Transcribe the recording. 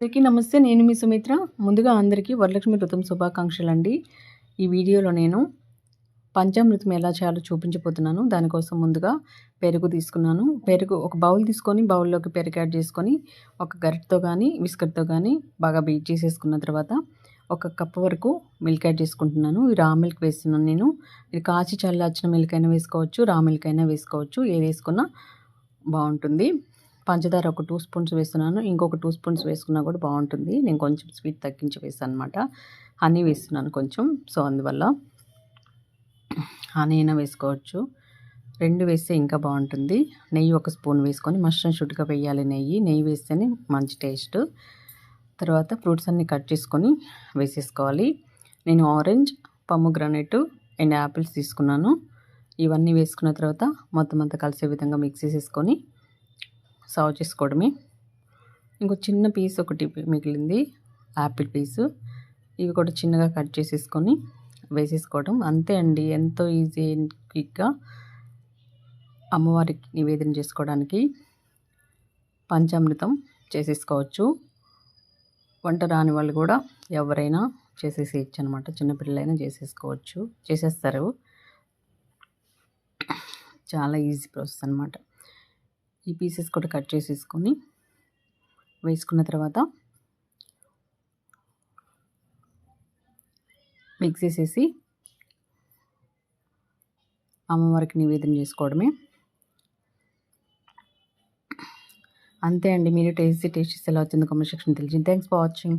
అందరికీ నమస్తే నేను మీ సుమిత్ర. ముందుగా అందరికీ వరలక్ష్మి వ్రతం శుభాకాంక్షలు అండి ఈ వీడియోలో నేను పంచామృతం ఎలా చేయాలో చూపించబోతున్నాను. దానికోసం ముందుగా పెరుగు తీసుకున్నాను. పెరుగు ఒక బౌల్ తీసుకొని బౌల్లోకి పెరుగు యాడ్ చేసుకొని ఒక గరిటతో కానీ బిస్కెట్తో కానీ బాగా బీట్ చేసేసుకున్న తర్వాత ఒక కప్ వరకు మిల్క్ యాడ్ చేసుకుంటున్నాను. ఈ రా మిల్క్ వేస్తున్నాను నేను. ఇది కాచి చల్లార్చిన మిల్క్ అయినా వేసుకోవచ్చు రా మిల్క్ అయినా వేసుకోవచ్చు. ఏది వేసుకున్నా బాగుంటుంది. పంచదార ఒక టూ స్పూన్స్ వేస్తున్నాను. ఇంకొక టూ స్పూన్స్ వేసుకున్నా కూడా బాగుంటుంది. నేను కొంచెం స్వీట్ తగ్గించి వేస్తాను అనమాట హనీ వేస్తున్నాను కొంచెం. సో అందువల్ల హనీ అయినా వేసుకోవచ్చు. రెండు వేస్తే ఇంకా బాగుంటుంది. నెయ్యి ఒక స్పూన్ వేసుకొని మస్టర్డ్ షుడ్గా వేయాలి నెయ్యి. నెయ్యి వేస్తేనే మంచి టేస్ట్. తర్వాత ఫ్రూట్స్ అన్నీ కట్ చేసుకొని వేసేసుకోవాలి. నేను ఆరెంజ్ గ్రానైట్ అండ్ యాపిల్స్ తీసుకున్నాను. ఇవన్నీ వేసుకున్న తర్వాత మొత్తం అంతా కలిసే విధంగా మిక్స్ చేసేసుకొని సర్వ్ చేసుకోవడమే. ఇంకో చిన్న పీస్ ఒకటి మిగిలింది యాపిల్ పీసు ఇవి కూడా చిన్నగా కట్ చేసేసుకొని వేసేసుకోవడం. అంతే అండి ఎంతో ఈజీ క్విక్గా అమ్మవారికి నివేదన చేసుకోవడానికి పంచామృతం చేసేసుకోవచ్చు. వంట రాని వాళ్ళు కూడా ఎవరైనా చేసేసేయచ్చు అనమాట చిన్నపిల్లలైనా చేసేసుకోవచ్చు. చేసేస్తారు. చాలా ఈజీ ప్రాసెస్ అనమాట ఈ పీసెస్ కూడా కట్ చేసేసుకొని వేసుకున్న తర్వాత మిక్స్ చేసేసి అమ్మవారికి నివేదన చేసుకోవడమే. అంతే అండి. మీరు టేస్టీ టేస్ట్ ఎలా వచ్చిందో కామెంట్ సెక్షన్ తెలిసింది. Thanks for watching